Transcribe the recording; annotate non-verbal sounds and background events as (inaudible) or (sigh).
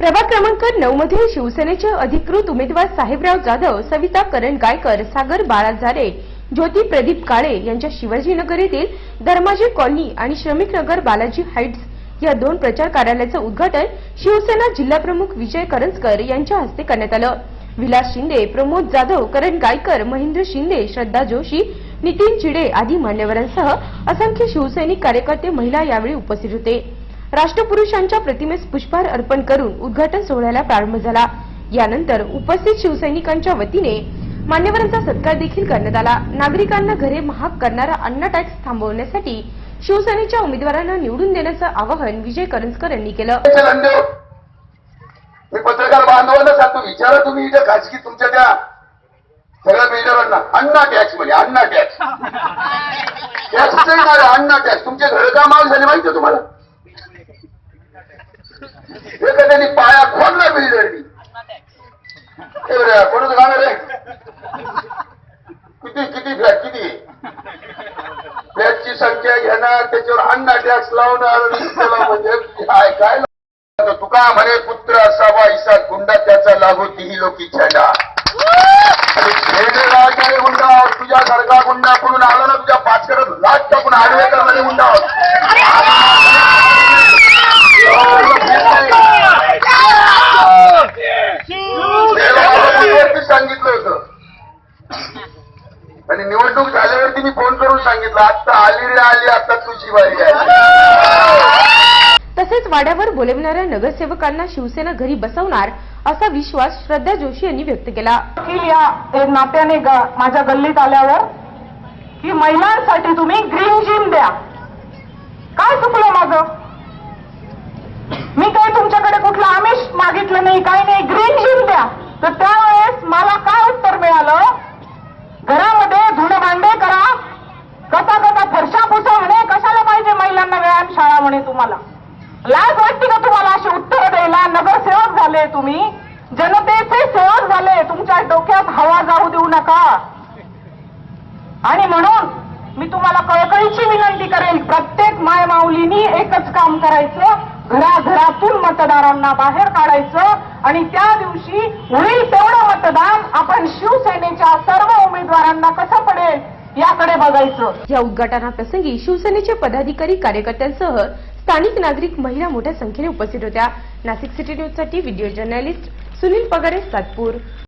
प्रभाग क्रमांक नऊ मध्ये शिवसेनेचे अधिकृत उमेदवार साहेबराव जाधव सविता करण गायकर सागर बाळा झारे ज्योती प्रदीप काळे यांच्या शिवाजीनगर येथील धर्माजी कॉलनी आणि श्रमिक नगर बालाजी हाईट्स या दोन प्रचार कार्यालयाचं उद्घाटन शिवसेना जिल्हाप्रमुख विजय करंजकर यांच्या हस्ते करण्यात आलं. विलास शिंदे प्रमोद जाधव करण गायकर महेंद्र शिंदे श्रद्धा जोशी नितीन चिडे आदी मान्यवरांसह असंख्य शिवसैनिक कार्यकर्ते महिला यावेळी उपस्थित होते. राष्ट्रपुरुषांच्या प्रतिमेस पुष्पहार अर्पण करून उद्घाटन सोहळ्याला प्रारंभ झाला. यानंतर उपस्थित शिवसैनिकांच्या वतीने मान्यवरांचा सत्कार देखील करण्यात आला. नागरिकांना घरे महाग करणारा अन्न टॅक्स थांबवण्यासाठी शिवसेनेच्या उमेदवारांना निवडून देण्याचं आवाहन विजय करंजकर यांनी केलं. मी पत्रकार बांधवांना सांगतो विचारा तुम्ही इथे खाजगी तुमच्या त्या सगळ्या बिल्डरांना अन्ना टॅक्स म्हणजे अन्ना टॅक्स. (laughs) नाही अन्ना टॅक्स. तुमचे घर का माल झाले माहिती आहे तुम्हाला. एखाद्याने पाया खोदला बिल्डरनी हे कोणाचं गाणं रे? किती किती फ्लॅट किती? फ्लॅटची संख्या घेणार त्याच्यावर अन्ना टॅक्स लावणार म्हणजे काय काय तुका म्हणे पुत्र असावा इसा गुंडा त्याचा लागो तीही लोकी छंडा. आणि गुंडा तुझ्या तुझ्यासारखा गुंडा म्हणून आला ना तुझ्या पाचकडे लाट टाकून आलं करणारे गुंडा आहोत त्याला मला पूर्वीवरती सांगितलं होतं आणि झाल्यावरती मी फोन करून सांगितलं आता आली रे आली आता तुझी वारी आहे. तसेच वाड्यावर बोलविणाऱ्या नगरसेवकांना शिवसेना घरी बसवणार असा विश्वास श्रद्धा जोशी यांनी व्यक्त केला. वकील या नात्याने माझ्या गल्लीत आल्यावर की महिलांसाठी तुम्ही ग्रीन जिम द्या. काय चुकलं माझं? मी काही तुमच्याकडे कुठलं आमिष मागितलं नाही काही नाही ग्रीन जिम द्या. तर त्यावेळेस मला काय उत्तर मिळालं? घरामध्ये कसा कसा फरशा पुसा म्हणे कशाला पाहिजे महिलांना व्यायाम शाळा म्हणे तुम्हाला? लाज वाटते का तुम्हाला अशी उत्तर द्यायला? नगरसेवक झाले तुम्ही. जनतेचे सेवक झाले. तुमच्या डोक्यात हवा जाऊ देऊ नका. आणि म्हणून मी तुम्हाला कळकळीची विनंती करेल प्रत्येक माय माऊलीनी एकच काम करायचं. घराघरातून मतदारांना बाहेर काढायचं. आणि त्या दिवशी होईल तेवढं मतदान आपण शिवसेनेच्या सर्व उमेदवारांना कसं याकडे बघायचं. या उद्घाटनाप्रसंगी शिवसेनेचे पदाधिकारी कार्यकर्त्यांसह स्थानिक नागरिक महिला मोठ्या संख्येने उपस्थित होत्या. नाशिक सिटी न्यूजसाठी व्हिडिओ जर्नलिस्ट सुनील पगारे सातपूर.